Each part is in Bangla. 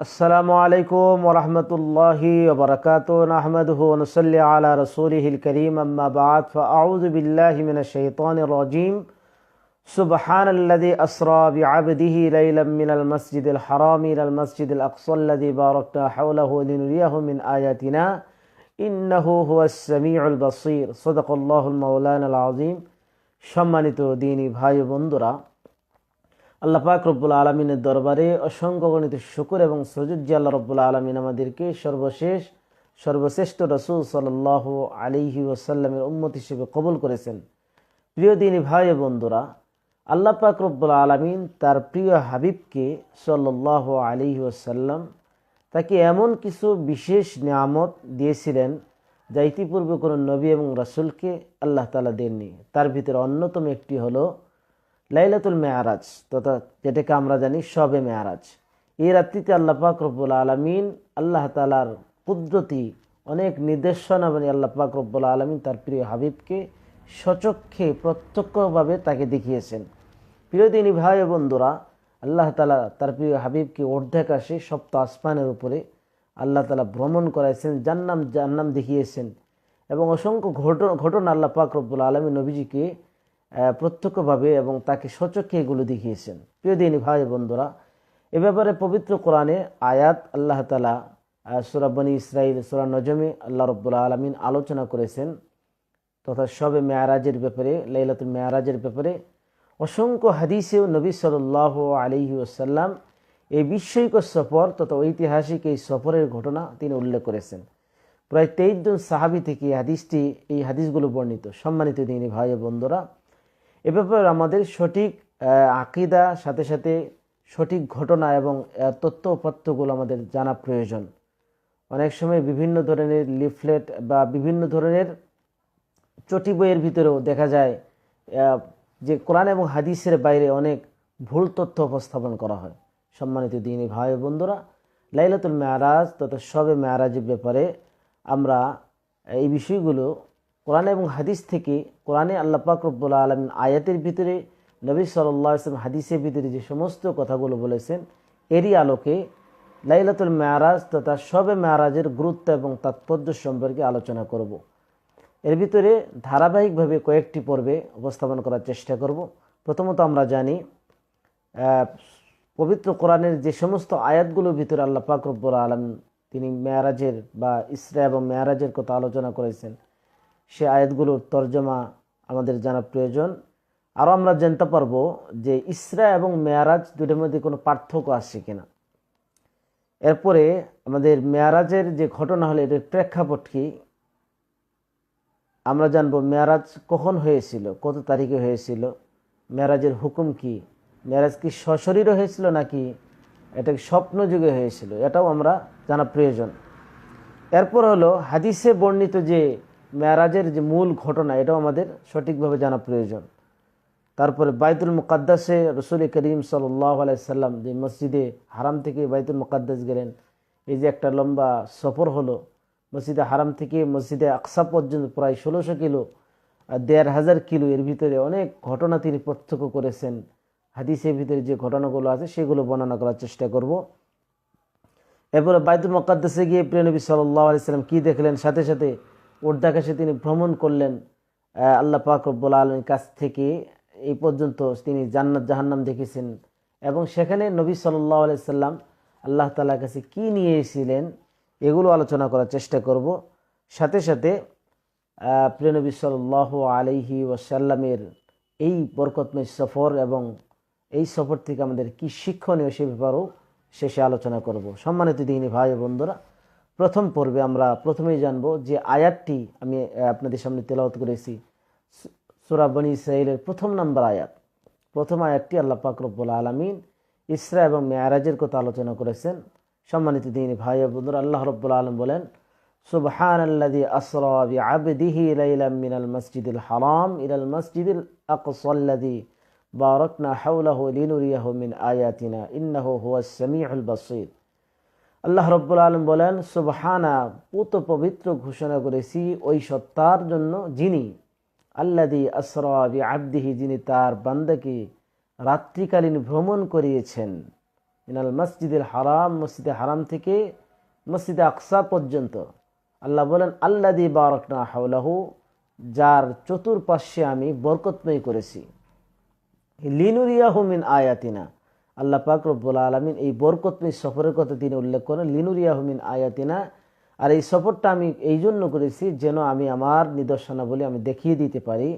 السلام عليكم ورحمة الله وبركاته نحمده ونصلي على رسوله الكريم أما بعد فأعوذ بالله من الشيطان الرجيم سبحان الذي أسرى بعبده ليلا من المسجد الحرام إلى المسجد الأقصى الذي باركنا حوله لنريه من آياتنا إنه هو السميع البصير صدق الله المولانا العظيم সম্মানিত দিনী ভাই ও বন্ধুরা আল্লাহ পাক রব্বুল আলমিনের দরবারে অসংখ্য গণিত শুকুর এবং সজুজ্জি আল্লাহ রব্বুল আলমিন আমাদেরকে সর্বশেষ, সর্বশ্রেষ্ঠ রসুল সাল্লাহ আলিহি ওসাল্লামের উম্মত হিসেবে কবুল করেছেন। প্রিয় দিনী ভাই বন্ধুরা, আল্লাহ পাক রব্বুল আলমিন তার প্রিয় হাবিবকে সাল্লাহ আলিহি ওসাল্লাম তাকে এমন কিছু বিশেষ নিয়ামত দিয়েছিলেন যা ইতিপূর্বে কোনো নবী এবং রাসুলকে আল্লাহ তালা দেননি। তার ভিতরে অন্যতম একটি হলো লাইলাতুল মেয়ারাজ, তথা যেটাকে আমরা জানি সবে মেয়ারাজ। এই রাত্রিতে আল্লাহ পাক রব্বুল আলমিন আল্লাহ তালার কুদরতি অনেক নির্দেশনা মানে আল্লাহ পাক রব্বুল আলমিন তার প্রিয় হাবিবকে সচক্ষে প্রত্যক্ষভাবে তাকে দেখিয়েছেন। প্রিয় দিনী ভাই বন্ধুরা, আল্লাহ তালা তার প্রিয় হাবিবকে অর্ধেকাশে সপ্ত আসমানের উপরে আল্লাহ তালা ভ্রমণ করাইছেন জান্নাম জান্নাম দেখিয়েছেন। এবং অসংখ্য ঘটনা ঘটনা আল্লাহ পাক রব্বুল আলমী নবীজিকে প্রত্যক্ষভাবে এবং তাকে সচক্ষে এগুলো দেখিয়েছেন। প্রিয় দিনী ভাই বন্ধুরা, এ ব্যাপারে পবিত্র কোরআনে আয়াত আল্লাহ তালা সুরাবনী ইসরাইল সুরা নজমে আল্লাহ রব্বুল আলমিন আলোচনা করেছেন তথা সবে মেয়ারাজের ব্যাপারে, লাইলাতুল মেয়ারাজের ব্যাপারে অসংখ্য হাদিসেও নবী সাল্লাহ আলিহি ওসাল্লাম এই বিস্ময়কর সফর তথা ঐতিহাসিক এই সফরের ঘটনা তিনি উল্লেখ করেছেন। প্রায় তেইশ জন সাহাবি থেকে হাদিসটি, এই হাদিসগুলো বর্ণিত। সম্মানিত দিনী ভাই বন্ধুরা এ ব্যাপারে আমাদের সঠিক আকিদা, সাথে সাথে সঠিক ঘটনা এবং তথ্য উপাত্তগুলো আমাদের জানা প্রয়োজন। অনেক সময় বিভিন্ন ধরনের লিফলেট বা বিভিন্ন ধরনের চটি বইয়ের ভিতরেও দেখা যায় যে কোরআন এবং হাদিসের বাইরে অনেক ভুল তথ্য উপস্থাপন করা হয়। সম্মানিত দিনী ভাই বন্ধুরা, লাইলাতুল মেয়ারাজ তথা সবে মেয়ারাজের ব্যাপারে আমরা এই বিষয়গুলো কোরআন এবং হাদিস থেকে কোরআনে আল্লাহ পাক আলমিন আয়াতের ভিতরে নবী সাল্লাহ ইসলাম হাদিসের ভিতরে যে সমস্ত কথাগুলো বলেছেন, এরই আলোকে লাইলাতুল মেয়ারাজ তথা সবে মেয়ারাজের গুরুত্ব এবং তাৎপর্য সম্পর্কে আলোচনা করব। এর ভিতরে ধারাবাহিকভাবে কয়েকটি পর্বে উপস্থাপন করার চেষ্টা করব। প্রথমত আমরা জানি পবিত্র কোরআনের যে সমস্ত আয়াতগুলোর ভিতরে আল্লাহ পাক আলম তিনি মেয়ারাজের বা ইসরা এবং মেয়ারাজের কথা আলোচনা করেছেন। সে আয়াতগুলোর তর্জমা আমাদের জানা প্রয়োজন। আরও আমরা জানতে পারব যে ইসরা এবং মেয়ারাজ দুটোর মধ্যে কোনো পার্থক্য আসছে কিনা। এরপরে আমাদের মেয়ারাজের যে ঘটনা হলো, এটার প্রেক্ষাপট কি? আমরা জানব মেয়ারাজ কখন হয়েছিল, কত তারিখে হয়েছিল, মেয়ারাজের হুকুম কি, মেয়ারাজ কি সশরীরে হয়েছিল নাকি এটা স্বপ্ন যুগে হয়েছিল, এটাও আমরা জানা প্রয়োজন। এরপর হলো, হাদিসে বর্ণিত যে মেয়ারাজের যে মূল ঘটনা, এটাও আমাদের সঠিকভাবে জানা প্রয়োজন। তারপরে বাইতুল মুকাদ্দাসে রসুল করিম সাল্লাহ আলাইসাল্লাম যে মসজিদে হারাম থেকে বাইতুল মুকাদ্দাস গেলেন, এই যে একটা লম্বা সফর হলো, মসজিদে হারাম থেকে মসজিদে আকসা পর্যন্ত প্রায় ষোলোশো কিলো, আর দেড় হাজার কিলো এর ভিতরে অনেক ঘটনা তিনি প্রত্যক্ষ করেছেন। হাদিসের ভিতরে যে ঘটনাগুলো আছে, সেগুলো বর্ণনা করার চেষ্টা করব। এরপরে বাইতুল মকাদ্দাসে গিয়ে প্রিয়নবী সাল্লাহ আলাইসাল্লাম কী দেখলেন? সাথে সাথে উর্দাকাশে তিনি ভ্রমণ করলেন আল্লাহ পাক রব্বুল আলমীর কাছ থেকে এই পর্যন্ত তিনি জান্নাত জাহান্নাম দেখেছেন। এবং সেখানে নবী সাল্লাহ আলাইসাল্লাম আল্লাহ তালার কাছে কী নিয়ে এসেছিলেন এগুলো আলোচনা করার চেষ্টা করব। সাথে সাথে প্রিয়নবী সাল্লাহ আলহি ওয়াসাল্লামের এই বরকতময় সফর এবং এই সফর থেকে আমাদের কি শিক্ষণীয় সে ব্যাপারেও শেষে আলোচনা করব। সম্মানিত দিনী ভাই বন্ধুরা প্রথম পর্বে আমরা প্রথমেই জানব যে আয়াতটি আমি আপনাদের সামনে তেলাওয়াত করেছি। সুরা বনি ইসরায়েলের প্রথম নাম্বার আয়াত। প্রথম আয়াতটি আল্লাহ পাক রব্বুল আলমিন ইসরা এবং মেয়ারাজের কথা আলোচনা করেছেন। সম্মানিত দিনী ভাই বন্ধুরা, আল্লাহ রব্বুল আলম বলেন সুবহান আল্লাদি আসরা বিআবদিহি লাইলাম মিনাল মসজিদিল হারাম ইলাল মসজিদিল আকসাল্লাদি বারাকনা হাওলাহু লিনুরিয়াহু মিন আয়াতিনা ইন্নাহু হুয়াস সামিউল বাসীর। আল্লাহ রব্বুল আলম বলেন, সুবহানা পুত পবিত্র ঘোষণা করেছি ওই সত্তার জন্য যিনি আল্লাদি আসরা বি আব্দিহি যিনি তার বান্দাকে রাত্রিকালীন ভ্রমণ করিয়েছেন, মিনাল মসজিদুল হারাম, মসজিদে হারাম থেকে মসজিদে আকসা পর্যন্ত। আল্লাহ বলেন আল্লা দি বারকনা হাউলাহু যার চতুর্পাশে আমি বরকতময় করেছি। লিনুরিয়াহু মিন আয়াতিনা। আল্লাহ পাক রব্বুল আলমিন এই বরকতময় সফরের কথা তিনি উল্লেখ করেন, লিনুরিয়াহু মিন আয়াতিনা। আর এই সফরটা আমি এই জন্য করেছি যেন আমি আমার নিদর্শনাবলী আমি দেখিয়ে দিতে পারি।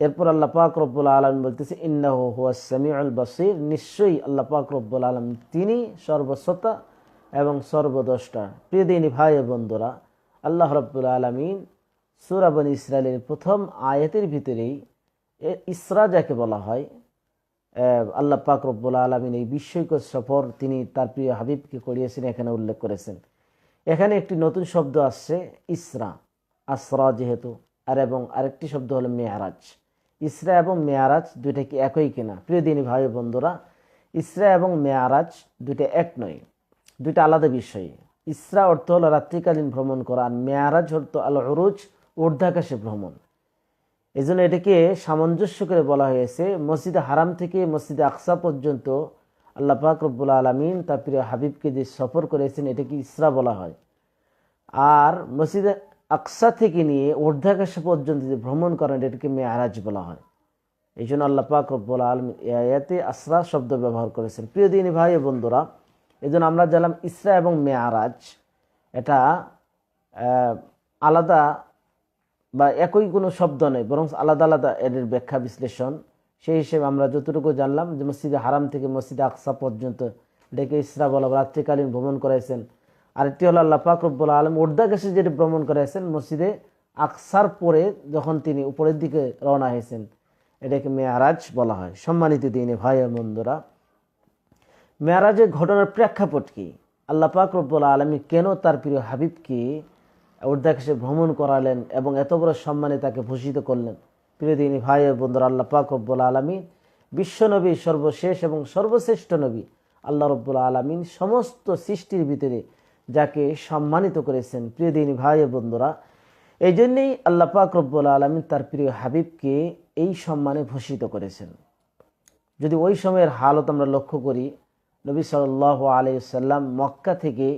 এরপর আল্লাহ পাক রব্বুল আলম বলতেছে, ইন্নাহ হুয়া সামিউল বাসির। নিশ্চয়ই আল্লাহ পাক রব্বুল আলম তিনি সর্বশ্রোতা এবং সর্বদষ্টা প্রিয় দিনী ভাই বন্ধুরা, আল্লাহ রব্বুল আলমিন সুরাবন ইসরায়েলের প্রথম আয়াতের ভিতরেই ইসরা যাকে বলা হয় আল্লাহ পাক রব্বুল আলমিন এই বিস্ময়কর সফর তিনি তার প্রিয় হাবিবকে করিয়েছেন, এখানে উল্লেখ করেছেন। এখানে একটি নতুন শব্দ আসছে, ইসরা। আসরা যেহেতু, আর এবং আরেকটি শব্দ হলো মেয়ারাজ। ইসরা এবং মেয়ারাজ দুইটা কি একই কিনা? প্রিয় দিনী ভাই বন্ধুরা, ইসরা এবং মেয়ারাজ দুইটা এক নয়, দুইটা আলাদা বিষয়। ইসরা অর্থ হলো রাত্রিকালীন ভ্রমণ করা, আর মেয়ারাজ অর্থ আল অরুজ ঊর্ধ্বাকাশে ভ্রমণ। এই জন্য এটাকে সামঞ্জস্য করে বলা হয়েছে, মসজিদে হারাম থেকে মসজিদে আকসা পর্যন্ত আল্লাহ পাক রব্বুল আলমিন তার প্রিয় হাবিবকে যে সফর করেছেন, এটাকে ইসরা বলা হয়। আর মসজিদে আকসা থেকে নিয়ে ঊর্ধ্বাকাশ পর্যন্ত যে ভ্রমণ করেন, এটাকে মেয়ারাজ বলা হয়। এই জন্য আল্লাহ পাক রব্বুল আলম এতে আসরা শব্দ ব্যবহার করেছেন। প্রিয় দিনী ভাই বন্ধুরা এই জন্য আমরা জানলাম ইসরা এবং মেয়ারাজ, এটা আলাদা বা একই কোনো শব্দ নয় বরং আলাদা আলাদা এদের ব্যাখ্যা বিশ্লেষণ। সেই হিসেবে আমরা যতটুকু জানলাম যে মসজিদে হারাম থেকে মসজিদে আকসা পর্যন্ত ডেকে ইসরা বলা রাত্রিকালীন ভ্রমণ করাইছেন। আরেকটি হলো আল্লাহ পাক রব্বুল আলম উর্দাকাশে যেটি ভ্রমণ করাইছেন, মসজিদে আকসার পরে যখন তিনি উপরের দিকে রওনা হয়েছেন, এটাকে মেয়ারাজ বলা হয়। সম্মানিত দিনে ভাই বন্ধুরা, মেয়ারাজের ঘটনার প্রেক্ষাপট কি? আল্লাহ পাক রব্বুল আলমী কেন তার প্রিয় হাবিবকে উর্দাকাশে ভ্রমণ করালেন এবং এত বড় সম্মানে তাকে ভূষিত করলেন। প্রিয় দিনী ভাই বন্ধুরা, আল্লাহ পাক রব্বুল আলমী বিশ্বনবী সর্বশেষ এবং সর্বশ্রেষ্ঠ নবী আল্লাহ রব্বুল আলমিন সমস্ত সৃষ্টির ভিতরে যাকে সম্মানিত করেছেন। প্রিয় দিনী ভাই বন্ধুরা, এই জন্যেই আল্লাহ পাক রব্বুল আলমিন তার প্রিয় হাবিবকে এই সম্মানে ভূষিত করেছেন। যদি ওই সময়ের হালত আমরা লক্ষ্য করি, নবী সাল্লাহ আলাইসাল্লাম মক্কা থেকে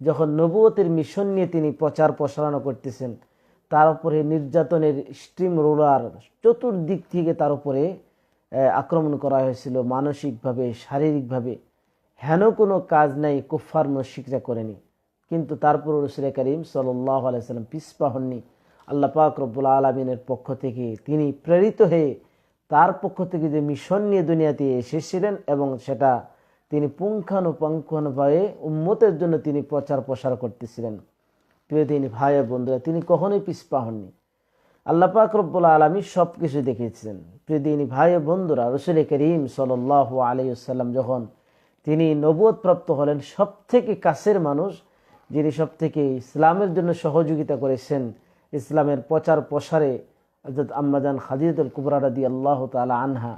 যখন নবুয়তের মিশন নিয়ে তিনি প্রচার প্রসারণা করতেছেন, তার উপরে নির্যাতনের স্ট্রিম রোলার চতুর্দিক থেকে তার উপরে আক্রমণ করা হয়েছিল মানসিকভাবে, শারীরিকভাবে। হেন কোনো কাজ নাই কুফার মুশিকরা করেনি। কিন্তু তারপর রসুল করিম সাল্লাহ আলাইসাল্লাম পিসপা হননি। আল্লাহ পাক রব্বুল আলমিনের পক্ষ থেকে তিনি প্রেরিত হয়ে তার পক্ষ থেকে যে মিশন নিয়ে দুনিয়াতে এসেছিলেন এবং সেটা তিনি পুঙ্খানুপুঙ্খানুভাবে উম্মতের জন্য তিনি প্রচার প্রসার করতেছিলেন। প্রিয় তিনি ভাই বন্ধুরা, তিনি কখনোই পিসপা হননি। আল্লাহ পাক রব্বুল আলমী সব কিছু দেখিয়েছেন প্রিয় দিনী ভাই বন্ধুরা, রসুল করিম সাল্লাহ আলাইসাল্লাম যখন তিনি নবুয়ত প্রাপ্ত হলেন সব থেকে কাছের মানুষ যিনি সব থেকে ইসলামের জন্য সহযোগিতা করেছেন, ইসলামের প্রচার প্রসারে অর্থাৎ আম্মাজান খাদিজুল কুবরা রাদি আল্লাহ তালা আনহা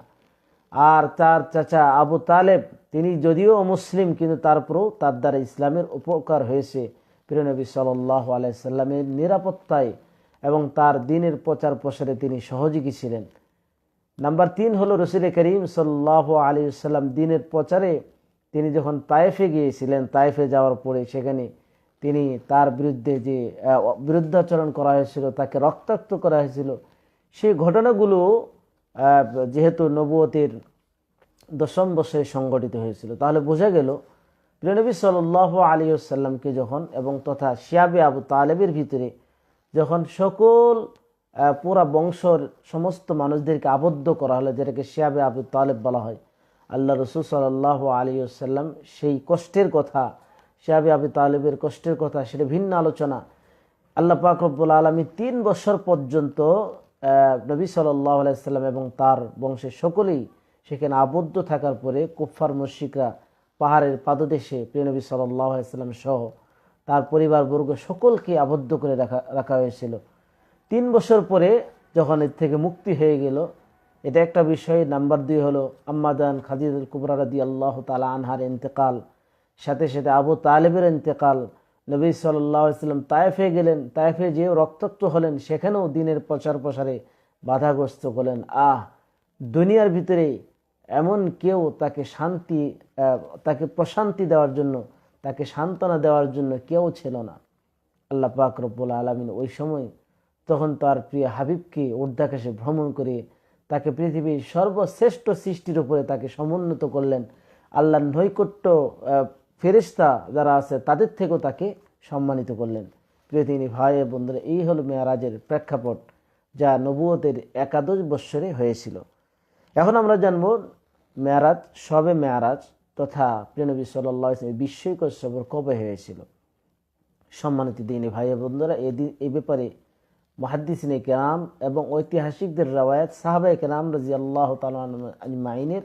আর তার চাচা আবু তালেব, তিনি যদিও মুসলিম, কিন্তু তারপরেও তার দ্বারা ইসলামের উপকার হয়েছে। প্রিয়নবী সাল্লাহ আলাইসাল্লামের নিরাপত্তায় এবং তার দিনের প্রচার প্রসারে তিনি সহযোগী ছিলেন। নাম্বার তিন হলো রসুল করিম সাল্লাহ আলী সাল্লাম দিনের প্রচারে তিনি যখন তায়েফে গিয়েছিলেন, তায়েফে যাওয়ার পরে সেখানে তিনি তার বিরুদ্ধে যে বিরুদ্ধাচরণ করা হয়েছিল, তাকে রক্তাক্ত করা হয়েছিল, সেই ঘটনাগুলো যেহেতু নবুয়তের দশম বছরে সংগঠিত হয়েছিল, তাহলে বোঝা গেল প্রিয়নবী সাল্লাহ আলী সাল্লামকে যখন এবং তথা শিয়াবে আবু তালেবের ভিতরে যখন সকল পুরা বংশর সমস্ত মানুষদেরকে আবদ্ধ করা হলো, যেটাকে শিয়াবে আবু তালেব বলা হয়, আল্লাহ রসুল সাল্লাহ আলী সাল্লাম সেই কষ্টের কথা, শিয়াবে আবু তালেবের কষ্টের কথা, সেটা ভিন্ন আলোচনা। আল্লাহ পাক রব্বুল আলমী তিন বছর পর্যন্ত নবী সাল্লাহ আলাইসাল্লাম এবং তার বংশের সকলেই সেখানে আবদ্ধ থাকার পরে কুফার মুশিকরা পাহাড়ের পাদদেশে প্রিয়নবী সাল্লাহ আলাইসাল্লাম সহ তার পরিবারবর্গ সকলকে আবদ্ধ করে রাখা রাখা হয়েছিল। তিন বছর পরে যখন এর থেকে মুক্তি হয়ে গেল, এটা একটা বিষয়। নাম্বার দুই হলো আম্মাদান খাদিদুল কুবরা রাদি আল্লাহ তালা আনহার ইন্তেকাল, সাথে সাথে আবু তালেবের ইন্তেকাল নবী সাল্লাম তায়েফে গেলেন, তায়েফে যেও রক্তাক্ত হলেন, সেখানেও দিনের প্রচার প্রসারে বাধাগ্রস্ত করলেন আহ, দুনিয়ার ভিতরে এমন কেউ তাকে শান্তি তাকে প্রশান্তি দেওয়ার জন্য, তাকে সান্ত্বনা দেওয়ার জন্য কেউ ছিল না। আল্লাহ পাক রব্বুল আলমিন ওই সময় তখন তার প্রিয় হাবিবকে ঊর্ধ্বাকাশে ভ্রমণ করে তাকে পৃথিবীর সর্বশ্রেষ্ঠ সৃষ্টির উপরে তাকে সমুন্নত করলেন। আল্লাহ নৈকট্য আহ, ফেরেশতা যারা আছে তাদের থেকেও তাকে সম্মানিত করলেন। প্রিয় তিনি ভাই বন্ধুরা এই হলো মেয়ারাজের প্রেক্ষাপট যা নবুয়তের একাদশ বৎসরে হয়েছিল। এখন আমরা জানব মেয়ারাজ সবে মেয়ারাজ তথা প্রিয়নবী সাল্লাহ বিস্ময়কর সবর কবে হয়েছিল? সম্মানিত দিনী ভাই বন্ধুরা এই ব্যাপারে মহাদ্দিসিনে কেরাম এবং ঐতিহাসিকদের রওয়ায়াত সাহাবাই কেরাম রাজি আল্লাহ মাইনের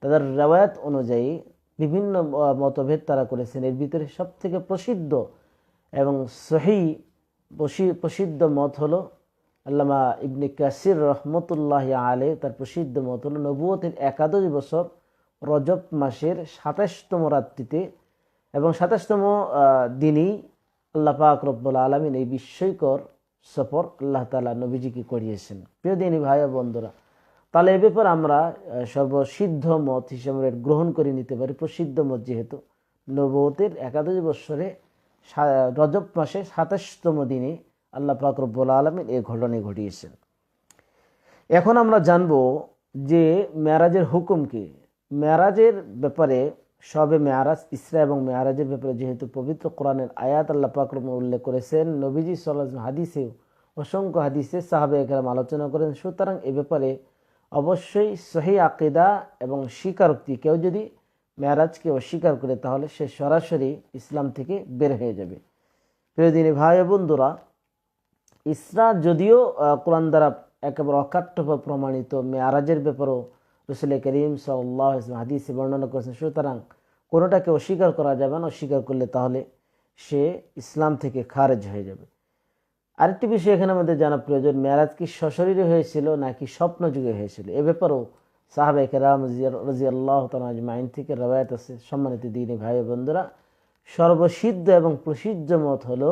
তাদের রওয়ায়াত অনুযায়ী বিভিন্ন মতভেদ তারা করেছেন। এর ভিতরে সব থেকে প্রসিদ্ধ এবং সহি প্রসিদ্ধ মত হলো আল্লামা ইবনে কাসির রহমতুল্লাহ আলে তার প্রসিদ্ধ মত হলো নবুয়তের একাদশ বছর রজব মাসের সাতাশতম রাত্রিতে এবং সাতাশতম দিনই আল্লাহ পাক রব্বুল আলমিন এই বিস্ময়কর সফর আল্লাহ তালা নবীজিকে করিয়েছেন। প্রিয় দিনী ভাই বন্ধুরা তাহলে এ ব্যাপারে আমরা সর্বসিদ্ধ মত হিসেবে গ্রহণ করে নিতে পারি। প্রসিদ্ধ মত যেহেতু নবতের একাদশ বৎসরে রজব মাসে সাতাশতম দিনে আল্লাহ পাক রব্বুল আলমিন এই ঘটনা ঘটিয়েছেন। এখন আমরা জানব যে মেয়ারাজের হুকুম কি? মেয়ারাজের ব্যাপারে, সবে মেয়ারাজ, ইসরা এবং মেয়ারাজের ব্যাপারে যেহেতু পবিত্র কোরআনের আয়াত আল্লাহ পাকরম উল্লেখ করেছেন, নবীজি সাল্লাহ হাদিসেও অসংখ্য হাদিসে সাহাবে একরাম আলোচনা করেন। সুতরাং এ ব্যাপারে অবশ্যই সহি আকিদা এবং স্বীকারোক্তি। কেউ যদি মেয়ারাজকে অস্বীকার করে, তাহলে সে সরাসরি ইসলাম থেকে বের হয়ে যাবে। প্রিয় দিনী ভাই বন্ধুরা, ইসরা যদিও কোরআন দ্বারা একেবারে অকাট্যভাবে প্রমাণিত মেয়ারাজের ব্যাপারেও রসুল করিম সাল্লাহ হাদিসে বর্ণনা করেছেন, সুতরাং কোনোটাকে অস্বীকার করা যাবে না। অস্বীকার করলে তাহলে সে ইসলাম থেকে খারেজ হয়ে যাবে। আরেকটি বিষয় এখানে আমাদের জানা প্রয়োজন মেয়ারাজ কি সশরীরে হয়েছিল নাকি স্বপ্ন যুগে হয়েছিল? এ ব্যাপারেও সাহাবে কেরাম রাজি আল্লাহ মাইন থেকে রবায়ত আছে সম্মানিত দিনী ভাই বন্ধুরা। সর্বসিদ্ধ এবং প্রসিদ্ধ মত হলো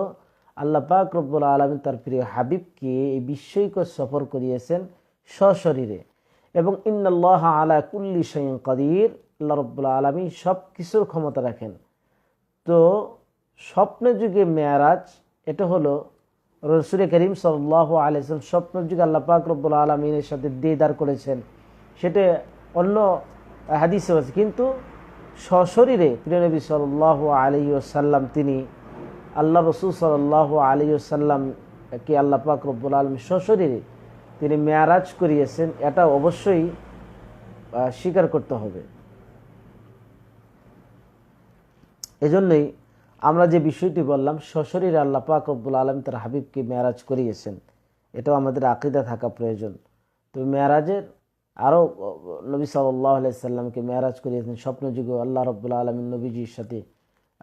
আল্লাহ পাক রব্বুল আলমী তার প্রিয় হাবিবকে এই বিস্ময়কর সফর করিয়েছেন সশরীরে। এবং ইন্নাল্লাহ আলা কুল্লি সৈন কদির, আল্লাহ রব্বুল আলমী সব কিছুর ক্ষমতা রাখেন। তো স্বপ্ন যুগে মেয়ারাজ, এটা হলো রসুল করিম সাল্লাহ আলিয়াম স্বপ্ন যুগে আল্লাহ পাক রব্বুল আলমিনের সাথে দিদার করেছেন। সেটা অন্য হাদিসে আছে, কিন্তু সশরীরে প্রিয়নবী সাল্লাহ আলী সাল্লাম তিনি আল্লাহ রসুল সাল্লাহ আলী সাল্লামকে আল্লাহ পাক রব্বুল আলম সশরীরে তিনি মেয়ারাজ করিয়েছেন, এটা অবশ্যই স্বীকার করতে হবে। এজন্যই আমরা যে বিষয়টি বললাম, সশরীরে আল্লাহ পাক রব্বুল আলম তার হাবিবকে মেয়ারাজ করিয়েছেন। এটাও আমাদের আকিদা থাকা প্রয়োজন। তো মেয়ারাজের আরও নবী সাল্লাহ সাল্লামকে মেয়ারাজ করিয়েছেন স্বপ্ন যুগে আল্লাহ রব্বুল আলমিন নবীজির সাথে।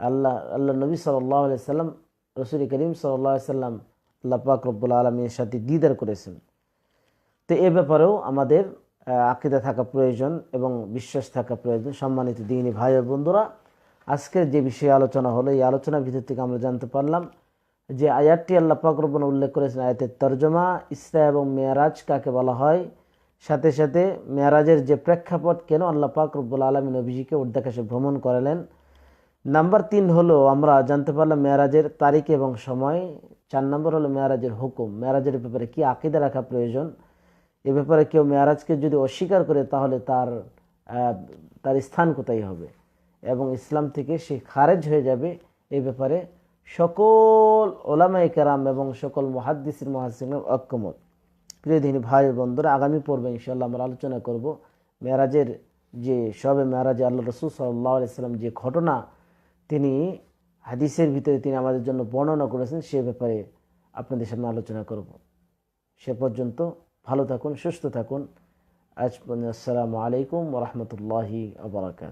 আল্লাহ আল্লাহ নবী সাল্লাহ সাল্লাম, রসুল করিম সাল্লাহ সাল্লাম আল্লাহ পাক রব্বুল আলমীর সাথে দিদার করেছেন। তো এ ব্যাপারেও আমাদের আকিদা থাকা প্রয়োজন এবং বিশ্বাস থাকা প্রয়োজন সম্মানিত দিনী ভাই বন্ধুরা। আজকের যে বিষয়ে আলোচনা হলো, এই আলোচনার ভিতর থেকে আমরা জানতে পারলাম যে আয়াতটি আল্লাহ পাক রব্বুল উল্লেখ করেছেন আয়াতের তর্জমা, ইসরা এবং মেয়ারাজ কাকে বলা হয়? সাথে সাথে মেয়ারাজের যে প্রেক্ষাপট, কেন আল্লাহ পাক রব্বুল আলমী নবীজিকে উর্দাকাশে ভ্রমণ করালেন? নাম্বার তিন হলো, আমরা জানতে পারলাম মেয়ারাজের তারিখ এবং সময়। চার নম্বর হলো মেয়ারাজের হুকুম। মেয়ারাজের ব্যাপারে কি আকিদা রাখা প্রয়োজন? এ ব্যাপারে কেউ মেয়ারাজকে যদি অস্বীকার করে, তাহলে তার তার স্থান কোথায় হবে? এবং ইসলাম থেকে সে খারেজ হয়ে যাবে এই ব্যাপারে সকল ওলামাই কেরাম এবং সকল মহাদ্দিসির মহাসিনের ঐক্যমত। প্রিয়দিনী ভাই ও বন্ধুরা, আগামী পর্বে ইনশাল্লাহ আমরা আলোচনা করব মেয়ারাজের যে সবে মেয়ারাজে আল্লাহ রসুল সাল্লাহ আলাইসাল্লাম যে ঘটনা তিনি হাদিসের ভিতরে তিনি আমাদের জন্য বর্ণনা করেছেন, সে ব্যাপারে আপনাদের সামনে আলোচনা করব। সে পর্যন্ত ভালো থাকুন, সুস্থ থাকুন। আজ আসসালামু আলাইকুম ওরহমতুল্লাহি আবরাকাত